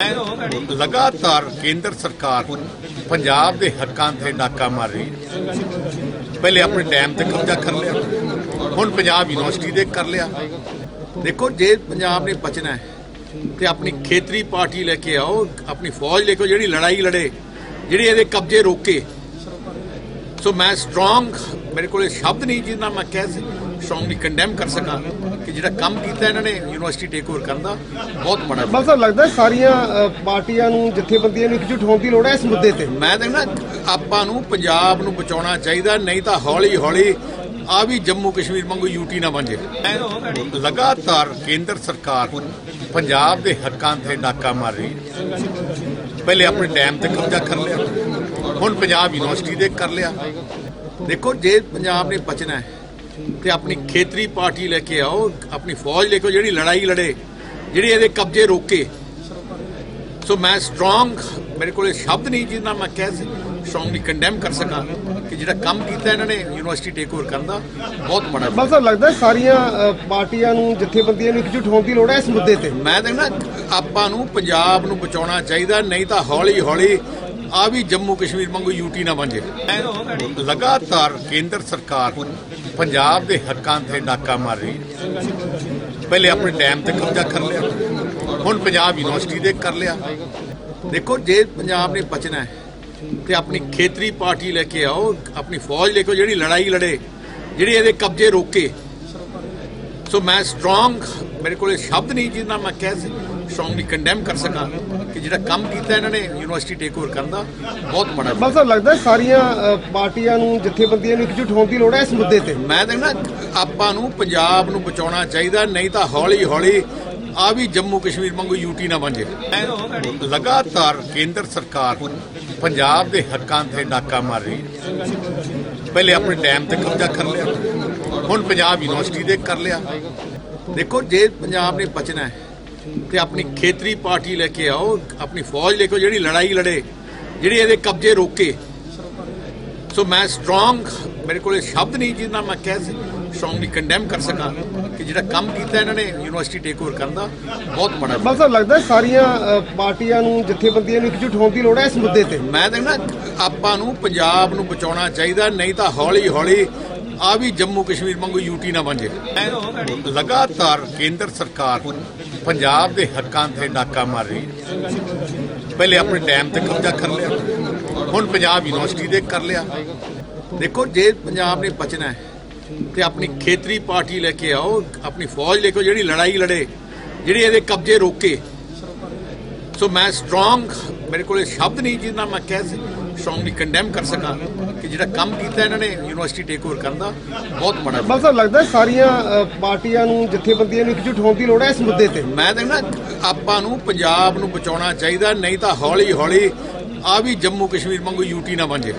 ਲਗਾਤਾਰ ਕੇਂਦਰ ਸਰਕਾਰ ਪੰਜਾਬ ਦੇ ਹੱਕਾਂ ਤੇ ਡਾਕਾ ਮਾਰ ਰਹੀ ਪਹਿਲੇ ਆਪਣੇ ਡੈਮ ਤੇ ਕਬਜ਼ਾ ਕਰ ਲਿਆ ਹੁਣ ਪੰਜਾਬ ਯੂਨੀਵਰਸਿਟੀ ਦੇ ਕਰ ਲਿਆ। ਦੇਖੋ ਜੇ ਪੰਜਾਬ ਨੇ ਬਚਣਾ ਹੈ ਤੇ ਆਪਣੀ ਖੇਤਰੀ ਪਾਰਟੀ ਲੈ ਕੇ ਆਓ ਆਪਣੀ ਫੌਜ ਲੈ ਕੇ ਆਓ, ਜਿਹੜੀ ਲੜਾਈ ਲੜੇ ਜਿਹੜੀ ਇਹਦੇ ਕਬਜ਼ੇ ਰੋਕੇ। ਸੋ ਮੈਂ ਸਟਰੋਂਗ ਮੇਰੇ ਕੋਲੇ ਸ਼ਬਦ ਨਹੀਂ ਜਿਹਨਾਂ ਮੈਂ ਕਹਿ ਸਟਰੋਂਗਲੀ ਕੰਡੈਮ ਕਰ ਸਕਾਂ ਕਿ ਜਿਹੜਾ ਕੰਮ ਕੀਤਾ ਇਹਨਾਂ ਨੇ ਯੂਨੀਵਰਸਿਟੀ ਟੇਕ ਓਵਰ ਕਰਨ ਦਾ ਬਹੁਤ ਮਾੜਾ ਬਸ ਸਾਹਿਬ ਲੱਗਦਾ ਸਾਰੀਆਂ ਪਾਰਟੀਆਂ ਨੂੰ ਜਥੇਬੰਦੀਆਂ ਨੂੰ ਇਕਜੁੱਟ ਹੋਣ ਦੀ ਲੋੜ ਹੈ ਇਸ ਮੁੱਦੇ ਤੇ? ਮੈਂ ਤਾਂ ਨਾ ਆਪਾਂ ਨੂੰ ਪੰਜਾਬ ਨੂੰ ਬਚਾਉਣਾ ਚਾਹੀਦਾ ਨਹੀਂ ਤਾਂ ਹੌਲੀ ਹੌਲੀ ਆ ਵੀ ਜੰਮੂ ਕਸ਼ਮੀਰ ਵਾਂਗੂ ਯੂਟੀ ਨਾ ਬਣ ਜੇ ਲਗਾਤਾਰ ਕੇਂਦਰ ਸਰਕਾਰ ਪੰਜਾਬ ਦੇ ਹੱਕਾਂ ਤੇ ਨਾਕਾ ਮਾਰ ਰਹੀ ਪਹਿਲੇ ਆਪਣੇ ਡੈਮ ਤੇ ਕਬਜ਼ਾ ਕਰ ਲਿਆ ਹੁਣ ਪੰਜਾਬ ਯੂਨੀਵਰਸਿਟੀ ਦੇ ਕਰ ਲਿਆ। ਦੇਖੋ ਜੇ ਪੰਜਾਬ ਨੇ ਬਚਣਾ ਹੈ ਤੇ ਆਪਣੀ ਖੇਤਰੀ ਪਾਰਟੀ ਲੈ ਕੇ ਆਓ ਆਪਣੀ ਫੌਜ ਲੈ ਕੇ ਜਿਹੜੀ ਲੜਾਈ ਲੜੇ ਜਿਹੜੀ ਇਹਦੇ ਕਬਜ਼ੇ ਰੋਕੇ। ਸੋ ਮੈਂ ਸਟਰੋਂਗ ਮੇਰੇ ਕੋਲੇ ਸ਼ਬਦ ਨਹੀਂ ਜਿਹਨਾਂ ਮੈਂ ਕਹਿ ਸਟਰੋਂਗਲੀ ਕੰਡੈਮ ਕਰ ਸਕਾਂ ਕਿ ਜਿਹੜਾ ਕੰਮ ਕੀਤਾ ਇਹਨਾਂ ਨੇ ਯੂਨੀਵਰਸਿਟੀ ਟੇਕ ਓਵਰ ਕਰਨ ਦਾ ਬਹੁਤ ਮਾੜਾ ਬਸ ਲੱਗਦਾ ਸਾਰੀਆਂ ਪਾਰਟੀਆਂ ਨੂੰ ਜਥੇਬੰਦੀਆਂ ਨੂੰ ਇਕਜੁੱਟ ਹੋਣ ਦੀ ਲੋੜ ਹੈ ਇਸ ਮੁੱਦੇ ਤੇ? ਮੈਂ ਤਾਂ ਨਾ ਆਪਾਂ ਨੂੰ ਪੰਜਾਬ ਨੂੰ ਬਚਾਉਣਾ ਚਾਹੀਦਾ ਨਹੀਂ ਤਾਂ ਹੌਲੀ ਹੌਲੀ ਆ ਵੀ ਜੰਮੂ ਕਸ਼ਮੀਰ ਵਾਂਗੂ ਯੂਟੀ ਨਾ ਬਣ ਜੇ। ਲਗਾਤਾਰ ਕੇਂਦਰ ਸਰਕਾਰ ਪੰਜਾਬ ਦੇ ਹੱਕਾਂ ਤੇ ਡਾਕਾ ਮਾਰ ਰਹੀ ਪਹਿਲੇ ਆਪਣੇ ਡੈਮ ਤੇ ਕਬਜ਼ਾ ਕਰ ਲਿਆ। ਹੁਣ ਪੰਜਾਬ ਯੂਨੀਵਰਸਿਟੀ ਦੇ ਕਰ ਲਿਆ। ਦੇਖੋ ਜੇ ਪੰਜਾਬ ਨੇ ਬਚਣਾ ਹੈ ਤੇ ਆਪਣੀ ਖੇਤਰੀ ਪਾਰਟੀ ਲੈ ਕੇ ਆਓ ਆਪਣੀ ਫੌਜ ਲੈ ਕੇ ਆਓ, ਜਿਹੜੀ ਲੜਾਈ ਲੜੇ ਜਿਹੜੀ ਇਹਦੇ ਕਬਜ਼ੇ ਰੋਕੇ। ਸੋ ਮੈਂ ਸਟਰੋਂਗ ਮੇਰੇ ਕੋਲੇ ਸ਼ਬਦ ਨਹੀਂ ਜਿਹਨਾਂ ਮੈਂ ਕਹਿ ਸਟਰੋਂਗਲੀ ਕੰਡੈਮ ਕਰ ਸਕਾਂ ਕਿ ਜਿਹੜਾ ਕੰਮ ਕੀਤਾ ਇਹਨਾਂ ਨੇ ਯੂਨੀਵਰਸਿਟੀ ਟੇਕ ਓਵਰ ਕਰਨ ਦਾ ਬਹੁਤ ਮਾੜਾ ਬਸ ਲੱਗਦਾ ਸਾਰੀਆਂ ਪਾਰਟੀਆਂ ਨੂੰ ਜਥੇਬੰਦੀਆਂ ਨੂੰ ਇਕਜੁੱਟ ਹੋਣ ਦੀ ਲੋੜ ਹੈ ਇਸ ਮੁੱਦੇ ਤੇ? ਮੈਂ ਨਾ ਆਪਾਂ ਨੂੰ ਪੰਜਾਬ ਨੂੰ ਬਚਾਉਣਾ ਚਾਹੀਦਾ ਨਹੀਂ ਤਾਂ ਹੌਲੀ ਹੌਲੀ ਆ ਵੀ ਜੰਮੂ ਕਸ਼ਮੀਰ ਵਾਂਗੂ ਯੂਟੀ ਨਾ ਬਣ ਜੇ ਲਗਾਤਾਰ ਕੇਂਦਰ ਸਰਕਾਰ ਪੰਜਾਬ ਦੇ ਹੱਕਾਂ ਤੇ ਨਾਕਾ ਮਾਰ ਰਹੀ ਪਹਿਲੇ ਆਪਣੇ ਡੈਮ ਤੇ ਕਬਜ਼ਾ ਕਰ ਲਿਆ ਹੁਣ ਪੰਜਾਬ ਯੂਨੀਵਰਸਿਟੀ ਦੇ ਕਰ ਲਿਆ। ਦੇਖੋ ਜੇ ਪੰਜਾਬ ਨੇ ਬਚਣਾ ਹੈ ਤੇ ਆਪਣੀ ਖੇਤਰੀ ਪਾਰਟੀ ਲੈ ਕੇ ਆਓ ਆਪਣੀ ਫੌਜ ਲੈ ਕੇ ਜਿਹੜੀ ਲੜਾਈ ਲੜੇ ਜਿਹੜੀ ਇਹਦੇ ਕਬਜ਼ੇ ਰੋਕੇ। ਸੋ ਮੈਂ ਸਟਰੋਂਗ ਮੇਰੇ ਕੋਲੇ ਸ਼ਬਦ ਨਹੀਂ ਜਿਹਨਾਂ ਮੈਂ ਕਹਿ ਸਟਰੋਂਗਲੀ ਕੰਡੈਮ ਕਰ ਸਕਾਂ ਕਿ ਜਿਹੜਾ ਕੰਮ ਕੀਤਾ ਇਹਨਾਂ ਨੇ ਯੂਨੀਵਰਸਿਟੀ ਟੇਕ ਓਵਰ ਕਰਨ ਦਾ ਬਹੁਤ ਮਾੜਾ ਬਸ ਲੱਗਦਾ ਸਾਰੀਆਂ ਪਾਰਟੀਆਂ ਨੂੰ ਜਥੇਬੰਦੀਆਂ ਨੂੰ ਇਕਜੁੱਟ ਹੋਣ ਦੀ ਲੋੜ ਹੈ ਇਸ ਮੁੱਦੇ ਤੇ। ਮੈਂ ਤਾਂ ਨਾ ਆਪਾਂ ਨੂੰ ਪੰਜਾਬ ਨੂੰ ਬਚਾਉਣਾ ਚਾਹੀਦਾ ਨਹੀਂ ਤਾਂ ਹੌਲੀ ਹੌਲੀ ਆ ਵੀ ਜੰਮੂ ਕਸ਼ਮੀਰ ਵਾਂਗੂ ਯੂਟੀ ਨਾ ਬਣ ਜੇ। ਲਗਾਤਾਰ ਕੇਂਦਰ ਸਰਕਾਰ ਪੰਜਾਬ ਦੇ ਹੱਕਾਂ ਤੇ ਡਾਕਾ ਮਾਰ ਰਹੀ ਪਹਿਲੇ ਆਪਣੇ ਡੈਮ ਤੇ ਕਬਜ਼ਾ ਕਰ ਲਿਆ। ਹੁਣ ਪੰਜਾਬ ਯੂਨੀਵਰਸਿਟੀ ਦੇ ਕਰ ਲਿਆ। ਦੇਖੋ ਜੇ ਪੰਜਾਬ ਨੇ ਬਚਣਾ ਹੈ ਤੇ ਆਪਣੀ ਖੇਤਰੀ ਪਾਰਟੀ ਲੈ ਕੇ ਆਓ ਆਪਣੀ ਫੌਜ ਲੈ ਕੇ ਆਓ, ਜਿਹੜੀ ਲੜਾਈ ਲੜੇ ਜਿਹੜੀ ਇਹਦੇ ਕਬਜ਼ੇ ਰੋਕੇ। ਸੋ ਮੈਂ ਸਟਰੋਂਗ ਮੇਰੇ ਕੋਲੇ ਸ਼ਬਦ ਨਹੀਂ ਜਿਹਨਾਂ ਮੈਂ ਕਹਿ ਸਟਰੋਂਗਲੀ ਕੰਡੈਮ ਕਰ ਸਕਾਂ ਕਿ ਜਿਹੜਾ ਕੰਮ ਕੀਤਾ ਇਹਨਾਂ ਨੇ ਯੂਨੀਵਰਸਿਟੀ ਟੇਕ ਓਵਰ ਕਰਨ ਦਾ ਬਹੁਤ ਮਾੜਾ ਬਸ ਲੱਗਦਾ ਸਾਰੀਆਂ ਪਾਰਟੀਆਂ ਨੂੰ ਜਥੇਬੰਦੀਆਂ ਨੂੰ ਇਕਜੁੱਟ ਹੋਣ ਦੀ ਲੋੜ ਹੈ ਇਸ ਮੁੱਦੇ ਤੇ। ਮੈਂ ਤਾਂ ਨਾ ਆਪਾਂ ਨੂੰ ਪੰਜਾਬ ਨੂੰ ਬਚਾਉਣਾ ਚਾਹੀਦਾ ਨਹੀਂ ਤਾਂ ਹੌਲੀ ਹੌਲੀ ਆ ਵੀ ਜੰਮੂ ਕਸ਼ਮੀਰ ਵਾਂਗੂ ਯੂਟੀ ਨਾ ਬਣ ਜੇ